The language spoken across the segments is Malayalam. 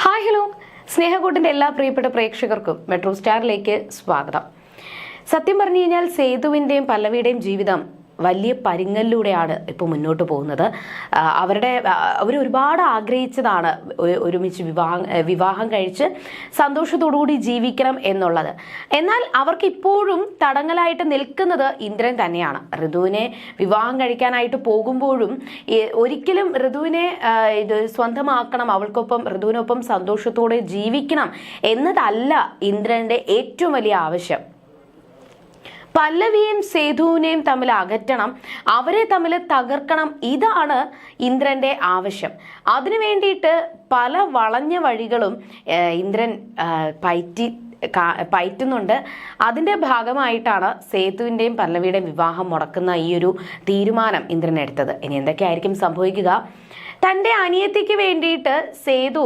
Hi hello. സ്നേഹകൂട്ടിന്റെ എല്ലാ പ്രിയപ്പെട്ട പ്രേക്ഷകർക്കും മെട്രോ സ്റ്റാറിലേക്ക് സ്വാഗതം. സത്യം പറഞ്ഞു കഴിഞ്ഞാൽ സേതുവിന്റെയും പല്ലവിയുടെയും ജീവിതം വലിയ പരിങ്ങലിലൂടെയാണ് ഇപ്പോൾ മുന്നോട്ട് പോകുന്നത്. അവരുടെ അവർ ഒരുപാട് ആഗ്രഹിച്ചതാണ് ഒരുമിച്ച് വിവാഹം വിവാഹം കഴിച്ച് സന്തോഷത്തോടുകൂടി ജീവിക്കണം എന്നുള്ളത്. എന്നാൽ അവർക്ക് ഇപ്പോഴും തടങ്ങലായിട്ട് നിൽക്കുന്നത് ഇന്ദ്രൻ തന്നെയാണ്. ഋതുവിനെ വിവാഹം കഴിക്കാനായിട്ട് പോകുമ്പോഴും ഒരിക്കലും ഋതുവിനെ ഇത് സ്വന്തമാക്കണം അവൾക്കൊപ്പം ഋതുവിനൊപ്പം സന്തോഷത്തോടെ ജീവിക്കണം എന്നതല്ല ഇന്ദ്രന്റെ ഏറ്റവും വലിയ ആവശ്യം. പല്ലവിയെയും സേതുവിനെയും തമ്മിൽ അകറ്റണം അവരെ തമ്മിൽ തകർക്കണം ഇതാണ് ഇന്ദ്രന്റെ ആവശ്യം. അതിനു വേണ്ടിയിട്ട് പല വളഞ്ഞ വഴികളും ഇന്ദ്രൻ പയറ്റി പയറ്റുന്നുണ്ട്. അതിന്റെ ഭാഗമായിട്ടാണ് സേതുവിന്റെയും പല്ലവിയുടെയും വിവാഹം മുടക്കുന്ന ഈ ഒരു തീരുമാനം ഇന്ദ്രൻ എടുത്തത്. ഇനി എന്തൊക്കെയായിരിക്കും സംഭവിക്കുക? തന്റെ അനിയത്തിക്ക് വേണ്ടിയിട്ട് സേതു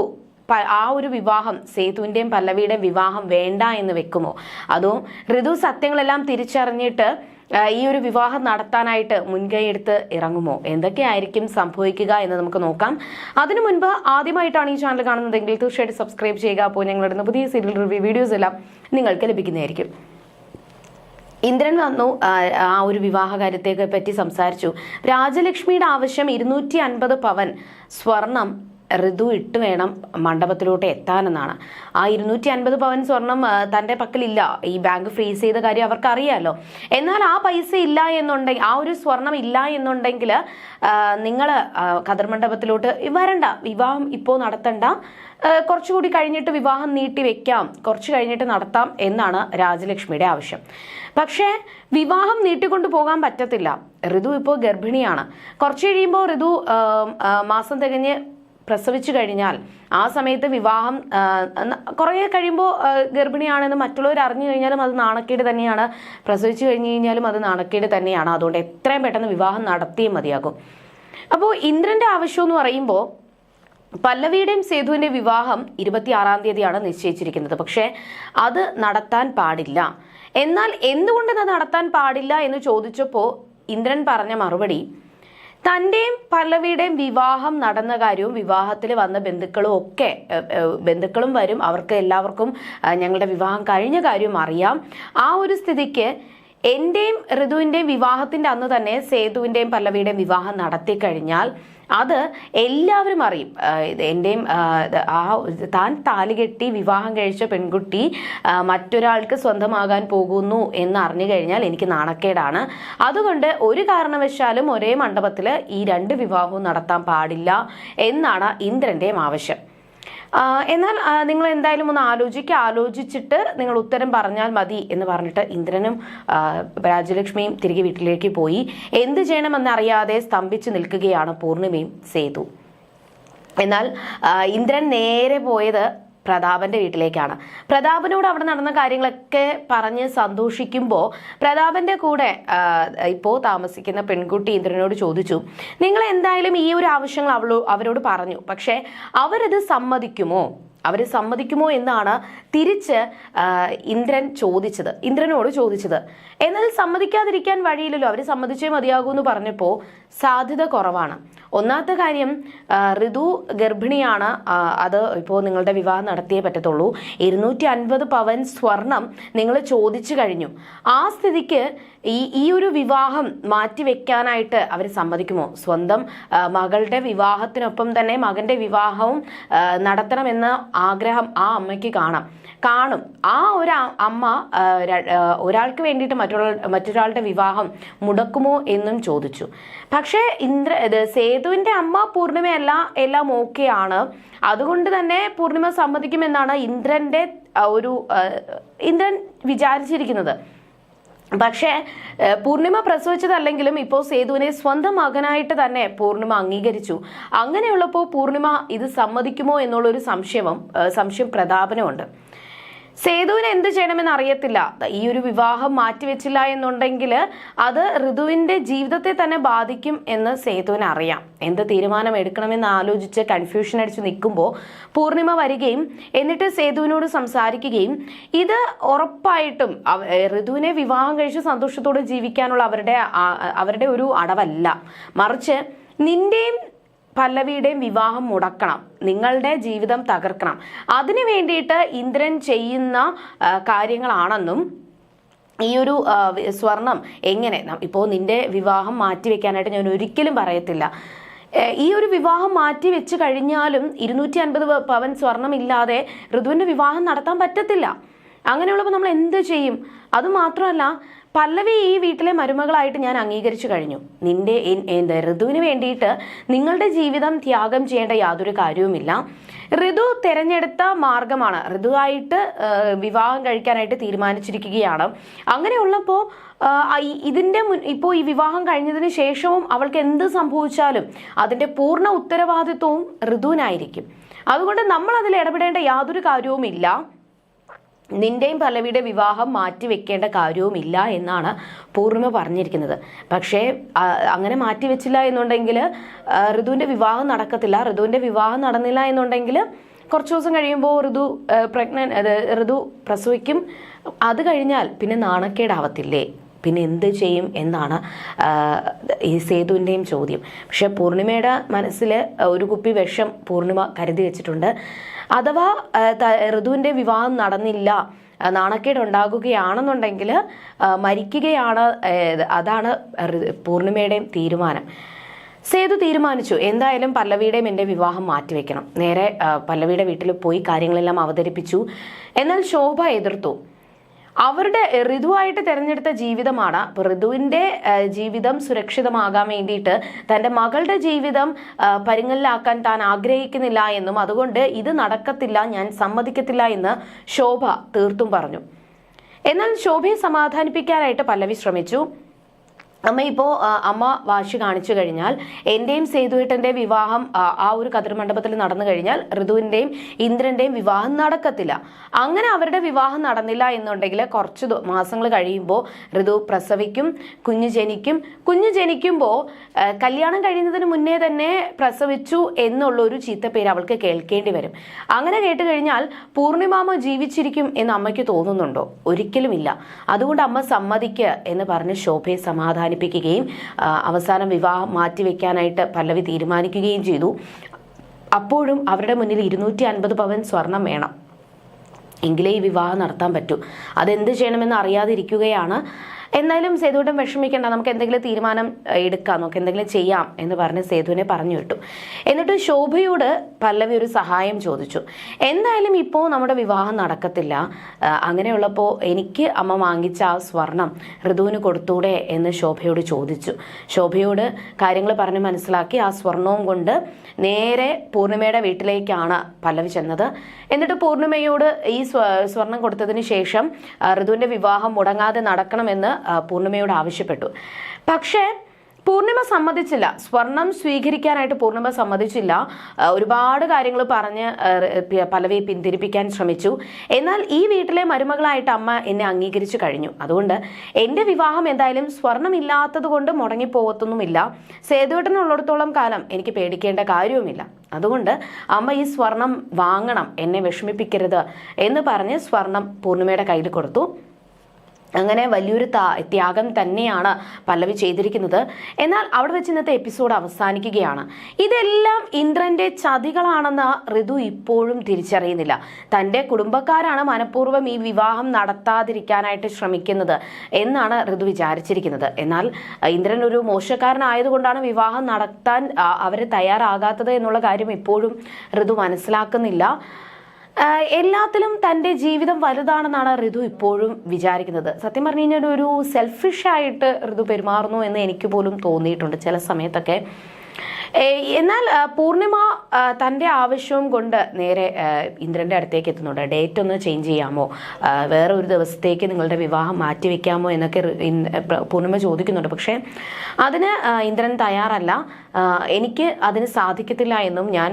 ആ ഒരു വിവാഹം സേതുവിന്റെയും പല്ലവിയുടെയും വിവാഹം വേണ്ട എന്ന് വെക്കുമോ? അതോ ഋതു സത്യങ്ങളെല്ലാം തിരിച്ചറിഞ്ഞിട്ട് ഈ ഒരു വിവാഹം നടത്താനായിട്ട് മുൻകൈയെടുത്ത് ഇറങ്ങുമോ? എന്തൊക്കെയായിരിക്കും സംഭവിക്കുക എന്ന് നമുക്ക് നോക്കാം. അതിനു മുൻപ് ആദ്യമായിട്ടാണ് ഈ ചാനൽ കാണുന്നതെങ്കിൽ തീർച്ചയായിട്ടും സബ്സ്ക്രൈബ് ചെയ്യുക. അപ്പോൾ ഞങ്ങളുടെ പുതിയ സീരിയൽ റിവ്യൂ വീഡിയോസ് എല്ലാം നിങ്ങൾക്ക് ലഭിക്കുന്നതായിരിക്കും. ഇന്ദ്രൻ വന്നു ആ, ഒരു വിവാഹ കാര്യത്തെ പറ്റി സംസാരിച്ചു. രാജലക്ഷ്മിയുടെ ആവശ്യം ഇരുന്നൂറ്റി അൻപത് പവൻ സ്വർണം ഋതു ഇട്ട് വേണം മണ്ഡപത്തിലോട്ട് എത്താനെന്നാണ്. ആ ഇരുന്നൂറ്റി അൻപത് പവൻ സ്വർണം തന്റെ പക്കലില്ല. ഈ ബാങ്ക് ഫ്രീസ് ചെയ്ത കാര്യം അവർക്ക് എന്നാൽ ആ പൈസ ഇല്ല എന്നുണ്ടെങ്കിൽ ആ ഒരു സ്വർണം ഇല്ല എന്നുണ്ടെങ്കിൽ നിങ്ങൾ കതിർ മണ്ഡപത്തിലോട്ട് വരണ്ട. വിവാഹം ഇപ്പോൾ നടത്തണ്ട. കുറച്ചുകൂടി കഴിഞ്ഞിട്ട് വിവാഹം നീട്ടി വെക്കാം. കുറച്ച് കഴിഞ്ഞിട്ട് നടത്താം എന്നാണ് രാജലക്ഷ്മിയുടെ ആവശ്യം. പക്ഷേ വിവാഹം നീട്ടിക്കൊണ്ടു പോകാൻ പറ്റത്തില്ല. ഋതു ഇപ്പോൾ ഗർഭിണിയാണ്. കുറച്ച് കഴിയുമ്പോൾ ഋതു മാസം തികഞ്ഞ് പ്രസവിച്ചു കഴിഞ്ഞാൽ ആ സമയത്ത് വിവാഹം കുറേ കഴിയുമ്പോൾ ഗർഭിണിയാണെന്ന് മറ്റുള്ളവർ അറിഞ്ഞു കഴിഞ്ഞാലും അത് നാണക്കേട് തന്നെയാണ്. പ്രസവിച്ചു കഴിഞ്ഞു കഴിഞ്ഞാലും അത് നാണക്കേട് തന്നെയാണ്. അതുകൊണ്ട് എത്രയും പെട്ടെന്ന് വിവാഹം നടത്തിയേ മതിയാകും. അപ്പോൾ ഇന്ദ്രന്റെ ആവശ്യം എന്ന് പറയുമ്പോൾ പല്ലവിയുടെയും സേതുവിന്റെ വിവാഹം ഇരുപത്തിയാറാം തീയതിയാണ് നിശ്ചയിച്ചിരിക്കുന്നത്. പക്ഷേ അത് നടത്താൻ പാടില്ല. എന്നാൽ എന്തുകൊണ്ടത് നടത്താൻ പാടില്ല എന്ന് ചോദിച്ചപ്പോൾ ഇന്ദ്രൻ പറഞ്ഞ മറുപടി തന്റെയും പല്ലവിയുടെയും വിവാഹം നടന്ന കാര്യവും വിവാഹത്തിൽ വന്ന ബന്ധുക്കളും ഒക്കെ ബന്ധുക്കളും വരും. അവർക്ക് എല്ലാവർക്കും ഞങ്ങളുടെ വിവാഹം കഴിഞ്ഞ കാര്യവും അറിയാം. ആ ഒരു സ്ഥിതിക്ക് എന്റെയും ഋതുവിന്റെയും വിവാഹത്തിന്റെ അന്ന് തന്നെ സേതുവിന്റെയും പല്ലവിയുടെയും വിവാഹം നടത്തി കഴിഞ്ഞാൽ അത് എല്ലാവരും അറിയും. എന്റെയും ആ, താൻ താലികെട്ടി വിവാഹം കഴിച്ച പെൺകുട്ടി മറ്റൊരാൾക്ക് സ്വന്തമാകാൻ പോകുന്നു എന്ന് അറിഞ്ഞു കഴിഞ്ഞാൽ എനിക്ക് നാണക്കേടാണ്. അതുകൊണ്ട് ഒരു കാരണവശാലും ഒരേ മണ്ഡപത്തിൽ ഈ രണ്ട് വിവാഹവും നടത്താൻ പാടില്ല എന്നാണ് ഇന്ദ്രന്റെയും ആവശ്യം. എന്നാൽ നിങ്ങൾ എന്തായാലും ഒന്ന് ആലോചിക്കുക ആലോചിച്ചിട്ട് നിങ്ങൾ ഉത്തരം പറഞ്ഞാൽ മതി എന്ന് പറഞ്ഞിട്ട് ഇന്ദ്രനും രാജലക്ഷ്മിയും തിരികെ വീട്ടിലേക്ക് പോയി. എന്ത് ചെയ്യണമെന്നറിയാതെ സ്തംഭിച്ചു നിൽക്കുകയാണ് പൂർണിമയും സേതു. എന്നാൽ ഇന്ദ്രൻ നേരെ പോയത് പ്രതാപന്റെ വീട്ടിലേക്കാണ്. പ്രതാപനോട് അവിടെ നടന്ന കാര്യങ്ങളൊക്കെ പറഞ്ഞ് സന്തോഷിക്കുമ്പോൾ പ്രതാപന്റെ കൂടെ ഇപ്പോൾ ഇപ്പോ താമസിക്കുന്ന പെൺകുട്ടി ഇന്ദ്രനോട് ചോദിച്ചു നിങ്ങൾ എന്തായാലും ഈ ഒരു ആവശ്യങ്ങൾ അവളോ അവരോട് പറഞ്ഞു. പക്ഷേ അവരത് സമ്മതിക്കുമോ? അവർ സമ്മതിക്കുമോ എന്നാണ് തിരിച്ച് ഇന്ദ്രൻ ചോദിച്ചത്. ഇന്ദ്രനോട് ചോദിച്ചത് എന്നാൽ സമ്മതിക്കാതിരിക്കാൻ വഴിയില്ലല്ലോ. അവർ സമ്മതിച്ചേ മതിയാകൂ എന്ന് പറഞ്ഞപ്പോൾ സാധ്യത കുറവാണ്. ഒന്നാമത്തെ കാര്യം ഋതു ഗർഭിണിയാണ്. അത് ഇപ്പോൾ നിങ്ങളുടെ വിവാഹം നടത്തിയേ പറ്റത്തുള്ളൂ. ഇരുന്നൂറ്റി അൻപത് പവൻ സ്വർണം നിങ്ങൾ ചോദിച്ചു കഴിഞ്ഞു. ആ സ്ഥിതിക്ക് ഈ ഈ ഒരു വിവാഹം മാറ്റിവെക്കാനായിട്ട് അവർ സമ്മതിക്കുമോ? സ്വന്തം മകളുടെ വിവാഹത്തിനൊപ്പം തന്നെ മകന്റെ വിവാഹവും നടത്തണമെന്ന ആഗ്രഹം ആ അമ്മയ്ക്ക് കാണാം. കാണും. ആ ഒരു അമ്മ ഒരാൾക്ക് വേണ്ടിയിട്ട് മറ്റൊരാൾ മറ്റൊരാളുടെ വിവാഹം മുടക്കുമോ എന്നും ചോദിച്ചു. പക്ഷേ ഇന്ദ്ര ഇത് സേതുവിന്റെ അമ്മ പൂർണിമയല്ല എല്ലാം ഓക്കെയാണ് അതുകൊണ്ട് തന്നെ പൂർണിമ സമ്മതിക്കുമെന്നാണ് ഇന്ദ്രന്റെ ഒരു ഇന്ദ്രൻ വിചാരിച്ചിരിക്കുന്നത്. പക്ഷേ പൂർണിമ പ്രസവിച്ചതല്ലെങ്കിലും ഇപ്പോൾ സേതുവിനെ സ്വന്തം മകനായിട്ട് തന്നെ പൂർണിമ അംഗീകരിച്ചു. അങ്ങനെയുള്ളപ്പോൾ പൂർണിമ ഇത് സമ്മതിക്കുമോ എന്നുള്ളൊരു സംശയവും ഏഹ്, സംശയം പ്രതാപനമുണ്ട്. സേതുവിന് എന്ത് ചെയ്യണമെന്ന് അറിയത്തില്ല. ഈ ഒരു വിവാഹം മാറ്റിവെച്ചില്ല എന്നുണ്ടെങ്കിൽ അത് ഋതുവിന്റെ ജീവിതത്തെ തന്നെ ബാധിക്കും എന്ന് സേതുവിന് അറിയാം. എന്ത് തീരുമാനം എടുക്കണമെന്ന് ആലോചിച്ച് കൺഫ്യൂഷൻ അടിച്ച് നിൽക്കുമ്പോൾ പൂർണിമ വരികയും എന്നിട്ട് സേതുവിനോട് സംസാരിക്കുകയും ഇത് ഉറപ്പായിട്ടും ഋതുവിനെ വിവാഹം കഴിച്ച് സന്തോഷത്തോടെ ജീവിക്കാനുള്ള അവരുടെ അവരുടെ ഒരു അടവല്ല. മറിച്ച് നിന്റെയും പല്ലവിയുടെയും വിവാഹം മുടക്കണം. നിങ്ങളുടെ ജീവിതം തകർക്കണം. അതിനു വേണ്ടിയിട്ട് ഇന്ദ്രൻ ചെയ്യുന്ന കാര്യങ്ങളാണെന്നും ഈ ഒരു സ്വർണം എങ്ങനെ? ഇപ്പോൾ നിന്റെ വിവാഹം മാറ്റിവെക്കാനായിട്ട് ഞാൻ ഒരിക്കലും പറയത്തില്ല. ഈ ഒരു വിവാഹം മാറ്റി വെച്ച് കഴിഞ്ഞാലും ഇരുന്നൂറ്റി അൻപത് പവൻ സ്വർണമില്ലാതെ ഋതുവിന്റെ വിവാഹം നടത്താൻ പറ്റത്തില്ല. അങ്ങനെയുള്ളപ്പോൾ നമ്മൾ എന്ത് ചെയ്യും? അതുമാത്രമല്ല പല്ലവി ഈ വീട്ടിലെ മരുമകളായിട്ട് ഞാൻ അംഗീകരിച്ചു കഴിഞ്ഞു. നിന്റെ എന്താ ഋതുവിന് വേണ്ടിയിട്ട് നിങ്ങളുടെ ജീവിതം ത്യാഗം ചെയ്യേണ്ട യാതൊരു കാര്യവുമില്ല. ഋതു തിരഞ്ഞെടുത്ത മാർഗമാണ്. ഋതുവായിട്ട് വിവാഹം കഴിക്കാനായിട്ട് തീരുമാനിച്ചിരിക്കുകയാണ്. അങ്ങനെയുള്ളപ്പോൾ ഇതിന്റെ മുൻ ഇപ്പോൾ ഈ വിവാഹം കഴിഞ്ഞതിന് ശേഷവും അവൾക്ക് എന്ത് സംഭവിച്ചാലും അതിന്റെ പൂർണ ഉത്തരവാദിത്വവും ഋതുവിനായിരിക്കും. അതുകൊണ്ട് നമ്മൾ അതിൽ ഇടപെടേണ്ട യാതൊരു കാര്യവുമില്ല. നിന്റെയും പല്ലവിയുടെ വിവാഹം മാറ്റിവെക്കേണ്ട കാര്യവുമില്ല എന്നാണ് പൂർണിമ പറഞ്ഞിരിക്കുന്നത്. പക്ഷേ അങ്ങനെ മാറ്റിവെച്ചില്ല എന്നുണ്ടെങ്കിൽ ഋതുവിന്റെ വിവാഹം നടക്കത്തില്ല. ഋതുവിന്റെ വിവാഹം നടന്നില്ല എന്നുണ്ടെങ്കിൽ കുറച്ച് ദിവസം കഴിയുമ്പോൾ ഋതു പ്രഗ്നൻ ഋതു പ്രസവിക്കും. അത് കഴിഞ്ഞാൽ പിന്നെ നാണക്കേടാവത്തില്ലേ? പിന്നെ എന്ത് ചെയ്യും എന്നാണ് ഈ സേതുവിന്റെയും ചോദ്യം. പക്ഷെ പൂർണിമയുടെ മനസ്സിൽ ഒരു കുപ്പി വിഷം പൂർണിമ കരുതി വെച്ചിട്ടുണ്ട്. അഥവാ ഋതുവിന്റെ വിവാഹം നടന്നില്ല നാണക്കേട് ഉണ്ടാകുകയാണെന്നുണ്ടെങ്കിൽ മരിക്കുകയാണ് അതാണ് പൂർണിമയുടെയും തീരുമാനം. സേതു തീരുമാനിച്ചു എന്തായാലും പല്ലവിയുടെയും എന്റെ വിവാഹം മാറ്റിവെക്കണം. നേരെ പല്ലവിയുടെ വീട്ടിൽ പോയി കാര്യങ്ങളെല്ലാം അവതരിപ്പിച്ചു. എന്നാൽ ശോഭ എതിർത്തു. അവരുടെ ഋതുവായിട്ട് തിരഞ്ഞെടുത്ത ജീവിതമാണ്. അപ്പൊ ഋതുവിന്റെ ജീവിതം സുരക്ഷിതമാകാൻ വേണ്ടിയിട്ട് തന്റെ മകളുടെ ജീവിതം പരുങ്ങലിലാക്കാൻ താൻ ആഗ്രഹിക്കുന്നില്ല എന്നും അതുകൊണ്ട് ഇത് നടക്കത്തില്ല ഞാൻ സമ്മതിക്കത്തില്ല എന്ന് ശോഭ തീർത്തും പറഞ്ഞു. എന്നാൽ ശോഭയെ സമാധാനിപ്പിക്കാനായിട്ട് പല്ലവി ശ്രമിച്ചു. അമ്മ ഇപ്പോൾ അമ്മ വാശി കാണിച്ചു കഴിഞ്ഞാൽ എന്റെയും സേതുവേട്ടന്റെ വിവാഹം ആ, ഒരു കതിർമണ്ഡപത്തിൽ നടന്നു കഴിഞ്ഞാൽ ഋതുവിന്റെയും ഇന്ദ്രന്റെയും വിവാഹം നടക്കത്തില്ല. അങ്ങനെ അവരുടെ വിവാഹം നടന്നില്ല എന്നുണ്ടെങ്കിൽ കുറച്ച് മാസങ്ങൾ കഴിയുമ്പോൾ ഋതു പ്രസവിക്കും കുഞ്ഞു ജനിക്കും. കുഞ്ഞു ജനിക്കുമ്പോൾ കല്യാണം കഴിയുന്നതിന് മുന്നേ തന്നെ പ്രസവിച്ചു എന്നുള്ള ഒരു ചീത്തപ്പേര് അവൾക്ക് കേൾക്കേണ്ടി വരും. അങ്ങനെ കേട്ട് കഴിഞ്ഞാൽ പൂർണിമാമ ജീവിച്ചിരിക്കും എന്ന് അമ്മയ്ക്ക് തോന്നുന്നുണ്ടോ? ഒരിക്കലുമില്ല. അതുകൊണ്ട് അമ്മ സമ്മതിക്കുക എന്ന് പറഞ്ഞ് ശോഭയെ സമാധാനിപ്പിക്കുകയും ആ, അവസാനം വിവാഹം മാറ്റിവെക്കാനായിട്ട് പല്ലവി തീരുമാനിക്കുകയും ചെയ്തു. അപ്പോഴും അവരുടെ മുന്നിൽ ഇരുന്നൂറ്റി അൻപത് പവൻ സ്വർണം വേണം. എങ്കിലേ ഈ വിവാഹം നടത്താൻ പറ്റൂ. അതെന്ത് ചെയ്യണമെന്ന് അറിയാതിരിക്കുകയാണ് എന്നാലും സേതുവിനെ വിഷമിക്കേണ്ട. നമുക്ക് എന്തെങ്കിലും തീരുമാനം എടുക്കാം. നമുക്ക് എന്തെങ്കിലും ചെയ്യാം എന്ന് പറഞ്ഞ് സേതുവിനെ പറഞ്ഞു വിട്ടു. എന്നിട്ട് ശോഭയോട് പല്ലവി ഒരു സഹായം ചോദിച്ചു. എന്തായാലും ഇപ്പോൾ നമ്മുടെ വിവാഹം നടക്കത്തില്ല. അങ്ങനെയുള്ളപ്പോൾ എനിക്ക് അമ്മ വാങ്ങിച്ച ആ സ്വർണം ഋതുവിന് കൊടുത്തൂടെ എന്ന് ശോഭയോട് ചോദിച്ചു. ശോഭയോട് കാര്യങ്ങൾ പറഞ്ഞ് മനസ്സിലാക്കി ആ സ്വർണവും കൊണ്ട് നേരെ പൂർണിമയുടെ വീട്ടിലേക്കാണ് പല്ലവി ചെന്നത്. എന്നിട്ട് പൂർണിമയോട് ഈ സ്വ- സ്വർണം കൊടുത്തതിന് ശേഷം ഋതുവിന്റെ വിവാഹം മുടങ്ങാതെ നടക്കണമെന്ന് പൂർണിമയോട് ആവശ്യപ്പെട്ടു. പക്ഷേ പൂർണിമ സമ്മതിച്ചില്ല. സ്വർണം സ്വീകരിക്കാനായിട്ട് പൂർണിമ സമ്മതിച്ചില്ല. ഒരുപാട് കാര്യങ്ങൾ പറഞ്ഞ് പലവയെ പിന്തിരിപ്പിക്കാൻ ശ്രമിച്ചു. എന്നാൽ ഈ വീട്ടിലെ മരുമകളായിട്ട് അമ്മ എന്നെ അംഗീകരിച്ചു കഴിഞ്ഞു. അതുകൊണ്ട് എന്റെ വിവാഹം എന്തായാലും സ്വർണം ഇല്ലാത്തത് കൊണ്ട് മുടങ്ങിപ്പോകത്തൊന്നുമില്ല. സേതുവേട്ടനുള്ളിടത്തോളം കാലം എനിക്ക് പേടിക്കേണ്ട കാര്യവുമില്ല. അതുകൊണ്ട് അമ്മ ഈ സ്വർണം വാങ്ങണം എന്നെ വിഷമിപ്പിക്കരുത് എന്ന് പറഞ്ഞ് സ്വർണം പൂർണിമയുടെ കയ്യിൽ കൊടുത്തു. അങ്ങനെ വലിയൊരു ത്യാഗം തന്നെയാണ് പല്ലവി ചെയ്തിരിക്കുന്നത്. എന്നാൽ അവിടെ വെച്ച് ഇന്നത്തെ എപ്പിസോഡ് അവസാനിക്കുകയാണ്. ഇതെല്ലാം ഇന്ദ്രന്റെ ചതികളാണെന്ന് ഋതു ഇപ്പോഴും തിരിച്ചറിയുന്നില്ല. തന്റെ കുടുംബക്കാരാണ് മനഃപൂർവം ഈ വിവാഹം നടത്താതിരിക്കാനായിട്ട് ശ്രമിക്കുന്നത് എന്നാണ് ഋതു വിചാരിച്ചിരിക്കുന്നത്. എന്നാൽ ഇന്ദ്രൻ ഒരു മോശക്കാരനായതുകൊണ്ടാണ് വിവാഹം നടത്താൻ അവർ തയ്യാറാകാത്തത് എന്നുള്ള കാര്യം ഇപ്പോഴും ഋതു മനസ്സിലാക്കുന്നില്ല. എല്ലാത്തിലും തന്റെ ജീവിതം വലുതാണെന്നാണ് ഋതു ഇപ്പോഴും വിചാരിക്കുന്നത്. സത്യം പറഞ്ഞു കഴിഞ്ഞാൽ ഒരു സെൽഫിഷ് ആയിട്ട് ഋതു പെരുമാറുന്നു എന്ന് എനിക്ക് പോലും തോന്നിയിട്ടുണ്ട് ചില സമയത്തൊക്കെ. എന്നാൽ പൂർണിമ തന്റെ ആവശ്യവും കൊണ്ട് നേരെ ഇന്ദ്രന്റെ അടുത്തേക്ക് എത്തുന്നുണ്ട്. ഡേറ്റ് ഒന്ന് ചേഞ്ച് ചെയ്യാമോ? വേറെ ഒരു ദിവസത്തേക്ക് നിങ്ങളുടെ വിവാഹം മാറ്റിവെക്കാമോ എന്നൊക്കെ പൂർണിമ ചോദിക്കുന്നുണ്ട്. പക്ഷേ അതിന് ഇന്ദ്രൻ തയ്യാറല്ല. എനിക്ക് അതിന് സാധിക്കത്തില്ല എന്നും ഞാൻ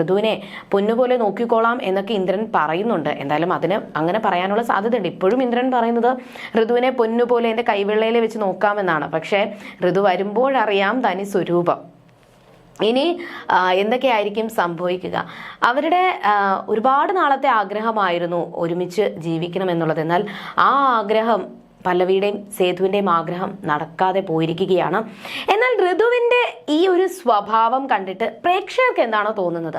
ഋതുവിനെ പൊന്നുപോലെ നോക്കിക്കോളാം എന്നൊക്കെ ഇന്ദ്രൻ പറയുന്നുണ്ട്. എന്തായാലും അതിന് അങ്ങനെ പറയാനുള്ള സാധ്യതയുണ്ട്. ഇപ്പോഴും ഇന്ദ്രൻ പറയുന്നത് ഋതുവിനെ പൊന്നുപോലെ എന്റെ കൈവെള്ളയിൽ വെച്ച് നോക്കാമെന്നാണ്. പക്ഷേ ഋതു വരുമ്പോഴറിയാം തനി സ്വരൂപം. ഇനി എന്തൊക്കെയായിരിക്കും സംഭവിക്കുക? അവരുടെ ഒരുപാട് നാളത്തെ ആഗ്രഹമായിരുന്നു ഒരുമിച്ച് ജീവിക്കണം എന്നുള്ളത് എന്നാൽ ആ ആഗ്രഹം പല്ലവിയുടെയും സേതുവിന്റെയും ആഗ്രഹം നടക്കാതെ പോയിരിക്കുകയാണ്. എന്നാൽ ഋതുവിന്റെ ഈ ഒരു സ്വഭാവം കണ്ടിട്ട് പ്രേക്ഷകർക്ക് എന്താണോ തോന്നുന്നത്?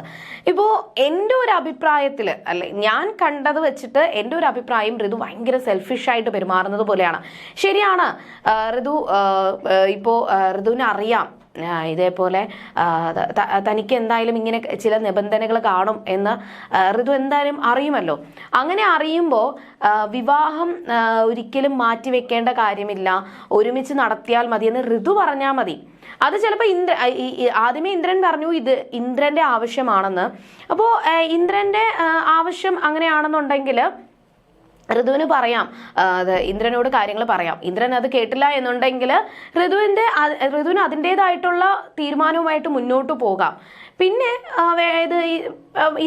ഇപ്പോൾ എന്റെ ഒരു അഭിപ്രായത്തിൽ അല്ലെ ഞാൻ കണ്ടത് വെച്ചിട്ട് എന്റെ ഒരു അഭിപ്രായം ഋതു ഭയങ്കര സെൽഫിഷായിട്ട് പെരുമാറുന്നത് പോലെയാണ്. ശരിയാണ് ഋതു ഇപ്പോൾ ഋതുവിന് അറിയാം ആ, ഇതേപോലെ തനിക്ക് എന്തായാലും ഇങ്ങനെ ചില നിബന്ധനകൾ കാണും എന്ന് ഋതു എന്തായാലും അറിയുമല്ലോ. അങ്ങനെ അറിയുമ്പോൾ വിവാഹം ഒരിക്കലും മാറ്റിവെക്കേണ്ട കാര്യമില്ല. ഒരുമിച്ച് നടത്തിയാൽ മതി എന്ന് ഋതു പറഞ്ഞാൽ മതി. അത് ചിലപ്പോൾ ഇന്ദ്ര ആദ്യമേ ഇന്ദ്രൻ പറഞ്ഞു ഇത് ഇന്ദ്രന്റെ ആവശ്യമാണെന്ന്. അപ്പോൾ ഇന്ദ്രന്റെ ആവശ്യം അങ്ങനെയാണെന്നുണ്ടെങ്കിൽ ഋതുവിന് പറയാം. അത് ഇന്ദ്രനോട് കാര്യങ്ങൾ പറയാം. ഇന്ദ്രൻ അത് കേട്ടില്ല എന്നുണ്ടെങ്കിൽ ഋതുവിന്റെ ഋതുവിന് അതിന്റെതായിട്ടുള്ള തീരുമാനവുമായിട്ട് മുന്നോട്ട് പോകാം. പിന്നെ അതായത്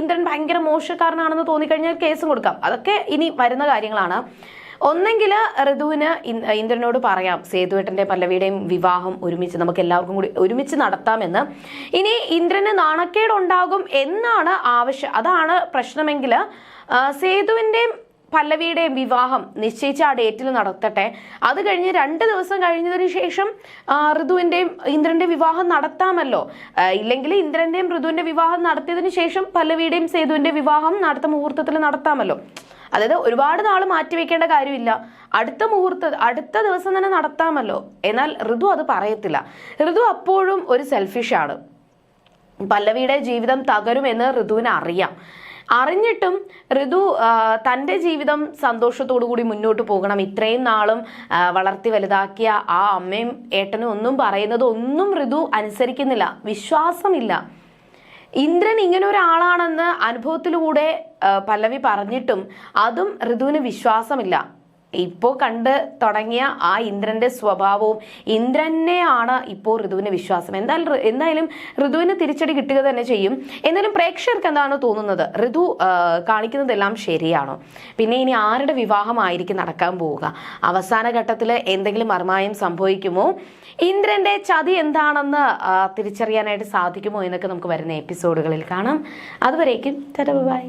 ഇന്ദ്രൻ ഭയങ്കര മോശക്കാരനാണെന്ന് തോന്നിക്കഴിഞ്ഞാൽ കേസ് കൊടുക്കാം. അതൊക്കെ ഇനി വരുന്ന കാര്യങ്ങളാണ്. ഒന്നെങ്കിൽ ഋതുവിന് ഇന്ദ്രനോട് പറയാം. സേതുവേട്ടന്റെ പല്ലവിയുടെയും വിവാഹം ഒരുമിച്ച് നമുക്ക് എല്ലാവർക്കും കൂടി ഒരുമിച്ച് നടത്താമെന്ന്. ഇനി ഇന്ദ്രന് നാണക്കേടുണ്ടാകും എന്നാണ് ആവശ്യം. അതാണ് പ്രശ്നമെങ്കിൽ ആ, സേതുവിന്റെയും പല്ലവിയുടെയും വിവാഹം നിശ്ചയിച്ച ആ ഡേറ്റിൽ നടത്തട്ടെ. അത് കഴിഞ്ഞ് രണ്ട് ദിവസം കഴിഞ്ഞതിന് ശേഷം ഋതുവിന്റെയും ഇന്ദ്രന്റെ വിവാഹം നടത്താമല്ലോ. ഇല്ലെങ്കിൽ ഇന്ദ്രന്റെയും ഋതുവിന്റെ വിവാഹം നടത്തിയതിന് ശേഷം പല്ലവിയുടെയും സേതുവിന്റെ വിവാഹം അടുത്ത മുഹൂർത്തത്തിൽ നടത്താമല്ലോ. അതായത് ഒരുപാട് നാൾ മാറ്റിവെക്കേണ്ട കാര്യമില്ല. അടുത്ത മുഹൂർത്ത അടുത്ത ദിവസം തന്നെ നടത്താമല്ലോ. എന്നാൽ ഋതു അത് പറയത്തില്ല. ഋതു അപ്പോഴും ഒരു സെൽഫിഷാണ് പല്ലവിയുടെ ജീവിതം തകരുമെന്ന് ഋതുവിന് അറിയാം. അറിഞ്ഞിട്ടും ഋതു തന്റെ ജീവിതം സന്തോഷത്തോടു കൂടി മുന്നോട്ട് പോകണം. ഇത്രയും നാളും വളർത്തി വലുതാക്കിയ ആ അമ്മയും ഏട്ടനും ഒന്നും പറയുന്നത് ഒന്നും ഋതു അനുസരിക്കുന്നില്ല. വിശ്വാസമില്ല. ഇന്ദ്രൻ ഇങ്ങനെ ഒരാളാണെന്ന് അനുഭവത്തിലൂടെ പല്ലവി പറഞ്ഞിട്ടും അതും ഋതുവിന് വിശ്വാസമില്ല. ഇപ്പോൾ കണ്ട് തുടങ്ങിയ ആ ഇന്ദ്രന്റെ സ്വഭാവവും ഇന്ദ്രനെയാണ് ഇപ്പോൾ ഋതുവിന് വിശ്വാസം. എന്തായാലും എന്തായാലും ഋതുവിന് തിരിച്ചടി കിട്ടുക തന്നെ ചെയ്യും. എന്നാലും പ്രേക്ഷകർക്ക് എന്താണ് തോന്നുന്നത്? ഋതു കാണിക്കുന്നതെല്ലാം ശരിയാണോ? പിന്നെ ഇനി ആരുടെ വിവാഹമായിരിക്കും നടക്കാൻ പോവുക? അവസാന ഘട്ടത്തിൽ എന്തെങ്കിലും മർമായം സംഭവിക്കുമോ? ഇന്ദ്രന്റെ ചതി എന്താണെന്ന് തിരിച്ചറിയാനായിട്ട് സാധിക്കുമോ എന്നൊക്കെ നമുക്ക് വരുന്ന എപ്പിസോഡുകളിൽ കാണാം. അതുവരേക്കും ബൈ.